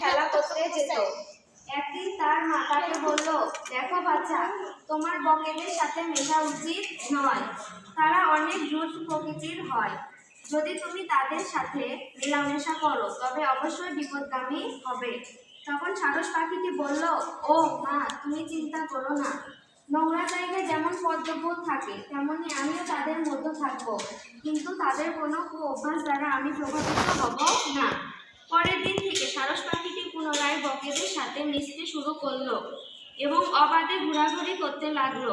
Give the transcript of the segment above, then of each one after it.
খেলা করতে যেত। একদিন তার মা বলল, দেখো বাচ্চা, তোমার বকেদের সাথে মেশা উচিত নয়। তারা অনেক রুট প্রকৃতির হয়। যদি তুমি তাদের সাথে মেলামেশা করো, তবে অবশ্যই বিপদগামী হবে। তখন সারস পাখিটি বলল ও মা, তুমি চিন্তা করো না। নোংরা জায়গায় যেমন পদ্মফুল থাকে তেমনি আমিও তাদের মধ্যে থাকব। কিন্তু তাদের কোনো অভ্যাস দ্বারা আমি প্রভাবিত হব না। পরের দিন থেকে সারস পাখিটি পুনরায় বকেদের সাথে মিশতে শুরু করল এবং অবাধে ঘোরাঘুরি করতে লাগল।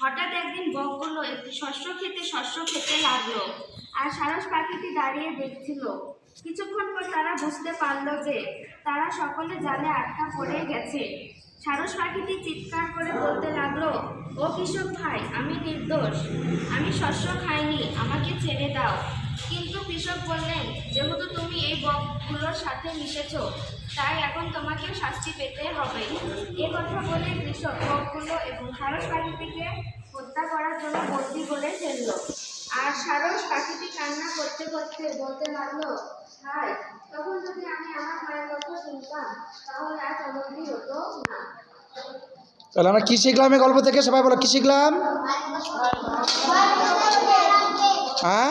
হঠাৎ একদিন বকগুলো একটি শস্য খেতে শস্য খেতে লাগল। আর সারস পাখিটি দাঁড়িয়ে দেখছিল। কিছুক্ষণ পর তারা বুঝতে পারল যে তারা সকলে জালে আটকা পড়ে গেছে। সারস পাখিটি চিৎকার করে বলতে লাগল, ও কৃষক ভাই, আমি নির্দোষ। আমি শস্য খাইনি, আমাকে ছেড়ে দাও। কিন্তু কৃষক বললেন, যেহেতু তুমি এই বকগুলোর সাথে মিশেছ, তাই এখন তোমাকে শাস্তি পেতে হবে। এ কথা বলে কৃষক বকগুলো এবং সারস পাখিটিকে হত্যা করার জন্য বন্দি করে ফেলল। আর সারস পাখিটি কান্না করতে করতে বলতে লাগল হাই তখন যদি আমি আমার মায়ের কথা শুনতাম, তাহলে আজ অবধি হতো তাহলে আমরা কী শিখলাম এই গল্প থেকে? সবাই বলো কী শিখলাম? হ্যাঁ?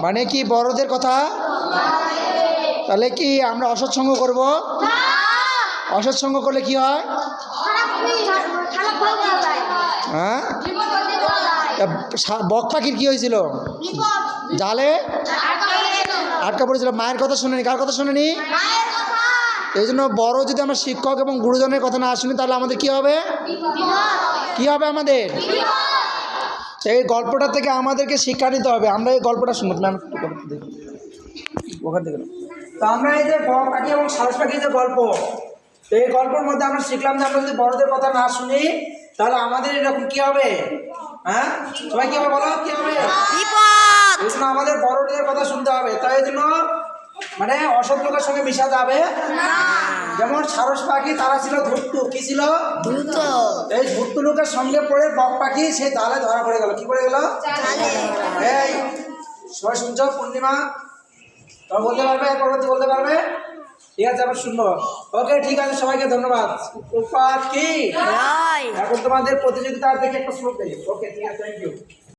মানে কি বড়দের কথা? তাহলে কি আমরা অসৎসঙ্গ করব? অসৎসঙ্গ করলে কি হয়? হ্যাঁ? বক পাখির কি হয়েছিল? জালে? আটকা পড়েছিল। মায়ের কথা শুনেনি। কার কথা শুনেনি? এই জন্য বড় যদি আমরা শিক্ষক এবং গুরুজনের কথা না শুনি তাহলে আমাদের কি হবে? কি হবে আমাদের? এই গল্পটা থেকে আমাদেরকে শিক্ষা নিতে হবে। আমরা এই গল্পটা শুনব ম্যাম ওখান থেকে তো আমরা এই যে বড় পাখি এবং সারস পাখির যে গল্প তো এই গল্পের মধ্যে আমরা শিখলাম যে আমরা যদি বড়দের কথা না শুনি তাহলে আমাদের এরকম কি হবে? হ্যাঁ? সবাই কি হবে বলো? কি হবে? আমাদের বড়দের কথা শুনতে হবে। তাই জন্য মানে অসৎ লোকের সঙ্গে মিশা যাবে? যেমন সারস পাখি তারা ছিল ধুট্টু কি ছিল? এই ধুট্টু লোকের সঙ্গে পড়ে বক পাখি সে জালে ধরা পড়ে গেল। কি পড়ে গেল? এই সবাই শুনছ? পূর্ণিমা? তোমরা বলতে পারবে? এর পরবর্তী বলতে পারবে? ঠিক আছে আবার শুনব। ওকে ঠিক আছে সবাইকে ধন্যবাদ। উপাত কি? এখন তোমাদের প্রতিযোগিতা দেখে একটা শ্লোক দেই ওকে ঠিক আছে থ্যাংক ইউ